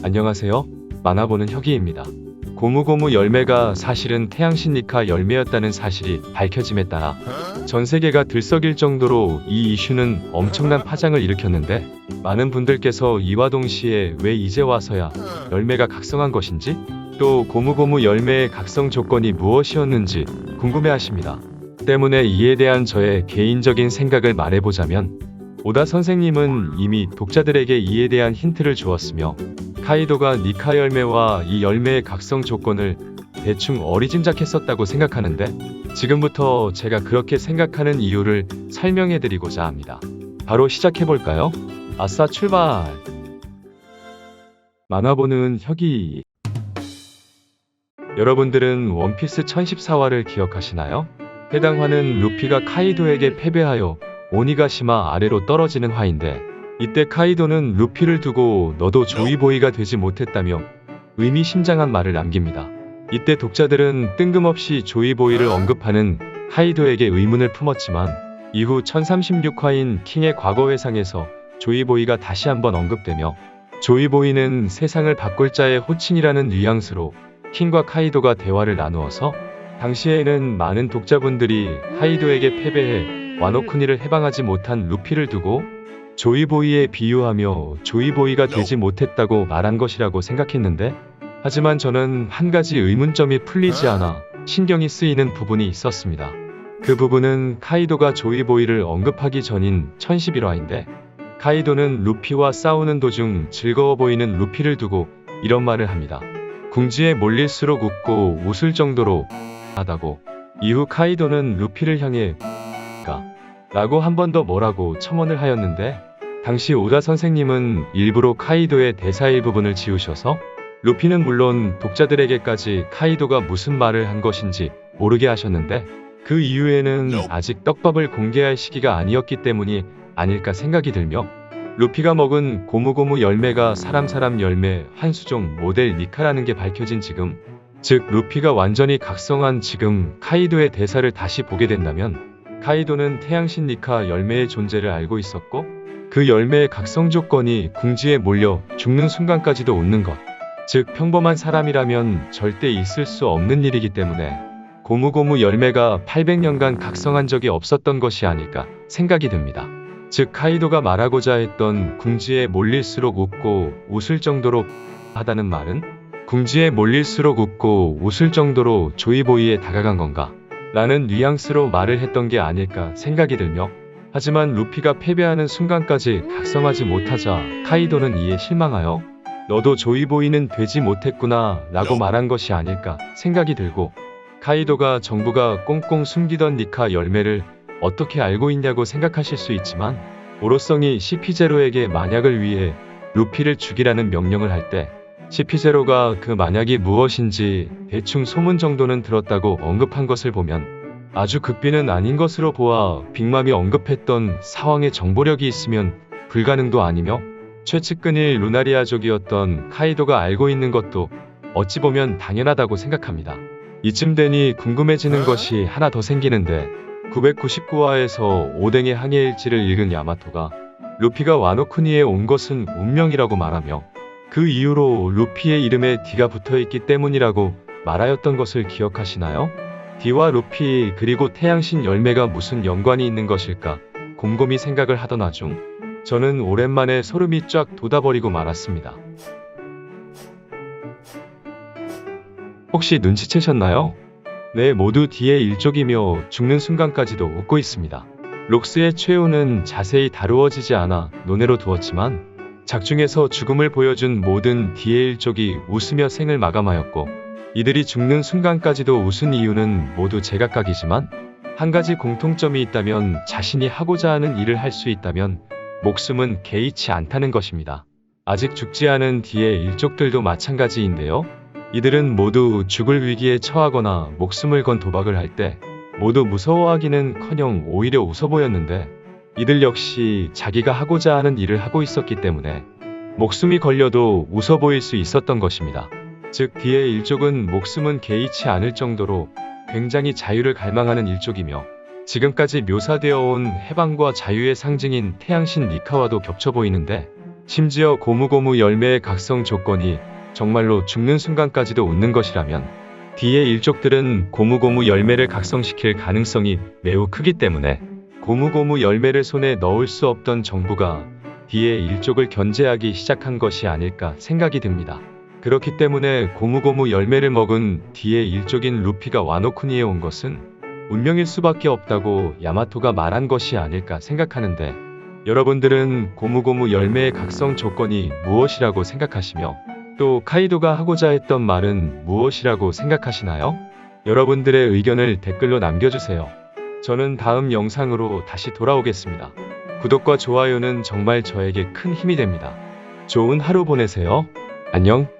안녕하세요. 만화보는 혁이입니다. 고무고무 열매가 사실은 태양신니카 열매였다는 사실이 밝혀짐에 따라 전 세계가 들썩일 정도로 이 이슈는 엄청난 파장을 일으켰는데 많은 분들께서 이와 동시에 왜 이제 와서야 열매가 각성한 것인지 또 고무고무 열매의 각성 조건이 무엇이었는지 궁금해 하십니다. 때문에 이에 대한 저의 개인적인 생각을 말해보자면 오다 선생님은 이미 독자들에게 이에 대한 힌트를 주었으며 카이도가 니카 열매와 이 열매의 각성 조건을 대충 어리짐작했었다고 생각하는데 지금부터 제가 그렇게 생각하는 이유를 설명해 드리고자 합니다. 바로 시작해 볼까요? 아싸 출발! 만화 보는 혁이 여러분들은 원피스 1014화를 기억하시나요? 해당 화는 루피가 카이도에게 패배하여 오니가시마 아래로 떨어지는 화인데 이때 카이도는 루피를 두고 너도 조이보이가 되지 못했다며 의미심장한 말을 남깁니다. 이때 독자들은 뜬금없이 조이보이를 언급하는 카이도에게 의문을 품었지만 이후 1036화인 킹의 과거 회상에서 조이보이가 다시 한번 언급되며 조이보이는 세상을 바꿀 자의 호칭이라는 뉘앙스로 킹과 카이도가 대화를 나누어서 당시에는 많은 독자분들이 카이도에게 패배해 와노쿠니를 해방하지 못한 루피를 두고 조이보이에 비유하며 조이보이가 되지 못했다고 말한 것이라고 생각했는데 하지만 저는 한 가지 의문점이 풀리지 않아 신경이 쓰이는 부분이 있었습니다. 그 부분은 카이도가 조이보이를 언급하기 전인 1011화인데 카이도는 루피와 싸우는 도중 즐거워 보이는 루피를 두고 이런 말을 합니다. 궁지에 몰릴수록 웃고 웃을 정도로 하다고 이후 카이도는 루피를 향해 가 라고 한 번 더 뭐라고 첨언을 하였는데 당시 오다 선생님은 일부러 카이도의 대사 일부분을 지우셔서 루피는 물론 독자들에게까지 카이도가 무슨 말을 한 것인지 모르게 하셨는데 그 이후에는 아직 떡밥을 공개할 시기가 아니었기 때문이 아닐까 생각이 들며 루피가 먹은 고무고무 열매가 사람사람 열매 한 수종 모델 니카라는 게 밝혀진 지금 즉 루피가 완전히 각성한 지금 카이도의 대사를 다시 보게 된다면 카이도는 태양신 니카 열매의 존재를 알고 있었고 그 열매의 각성 조건이 궁지에 몰려 죽는 순간까지도 웃는 것. 즉 평범한 사람이라면 절대 있을 수 없는 일이기 때문에 고무고무 열매가 800년간 각성한 적이 없었던 것이 아닐까 생각이 듭니다. 즉 카이도가 말하고자 했던 궁지에 몰릴수록 웃고 웃을 정도로 하다는 말은 궁지에 몰릴수록 웃고 웃을 정도로 조이보이에 다가간 건가? 라는 뉘앙스로 말을 했던 게 아닐까 생각이 들며 하지만 루피가 패배하는 순간까지 각성하지 못하자 카이도는 이에 실망하여 너도 조이보이는 되지 못했구나 라고 말한 것이 아닐까 생각이 들고 카이도가 정부가 꽁꽁 숨기던 니카 열매를 어떻게 알고 있냐고 생각하실 수 있지만 오로성이 CP0에게 만약을 위해 루피를 죽이라는 명령을 할 때 CP0가 그 만약이 무엇인지 대충 소문 정도는 들었다고 언급한 것을 보면 아주 극비는 아닌 것으로 보아 빅맘이 언급했던 상황의 정보력이 있으면 불가능도 아니며 최측근일 루나리아족이었던 카이도가 알고 있는 것도 어찌 보면 당연하다고 생각합니다. 이쯤 되니 궁금해지는 것이 하나 더 생기는데 999화에서 오뎅의 항해일지를 읽은 야마토가 루피가 와노쿠니에 온 것은 운명이라고 말하며 그 이후로 루피의 이름에 D가 붙어 있기 때문이라고 말하였던 것을 기억하시나요? D와 루피 그리고 태양신 열매가 무슨 연관이 있는 것일까 곰곰이 생각을 하던 와중 저는 오랜만에 소름이 쫙 돋아버리고 말았습니다. 혹시 눈치채셨나요? 네, 모두 D의 일족이며 죽는 순간까지도 웃고 있습니다. 록스의 최후는 자세히 다루어지지 않아 논외로 두었지만 작중에서 죽음을 보여준 모든 D의 일족이 웃으며 생을 마감하였고 이들이 죽는 순간까지도 웃은 이유는 모두 제각각이지만 한 가지 공통점이 있다면 자신이 하고자 하는 일을 할 수 있다면 목숨은 개의치 않다는 것입니다. 아직 죽지 않은 D의 일족들도 마찬가지인데요. 이들은 모두 죽을 위기에 처하거나 목숨을 건 도박을 할 때 모두 무서워하기는 커녕 오히려 웃어 보였는데 이들 역시 자기가 하고자 하는 일을 하고 있었기 때문에 목숨이 걸려도 웃어 보일 수 있었던 것입니다. 즉 D의 일족은 목숨은 개의치 않을 정도로 굉장히 자유를 갈망하는 일족이며 지금까지 묘사되어 온 해방과 자유의 상징인 태양신 니카와도 겹쳐 보이는데 심지어 고무고무 열매의 각성 조건이 정말로 죽는 순간까지도 웃는 것이라면 D의 일족들은 고무고무 열매를 각성시킬 가능성이 매우 크기 때문에 고무고무 열매를 손에 넣을 수 없던 정부가 D의 일족을 견제하기 시작한 것이 아닐까 생각이 듭니다. 그렇기 때문에 고무고무 열매를 먹은 D의 일족인 루피가 와노쿠니에 온 것은 운명일 수밖에 없다고 야마토가 말한 것이 아닐까 생각하는데 여러분들은 고무고무 열매의 각성 조건이 무엇이라고 생각하시며 또 카이도가 하고자 했던 말은 무엇이라고 생각하시나요? 여러분들의 의견을 댓글로 남겨주세요. 저는 다음 영상으로 다시 돌아오겠습니다. 구독과 좋아요는 정말 저에게 큰 힘이 됩니다. 좋은 하루 보내세요. 안녕.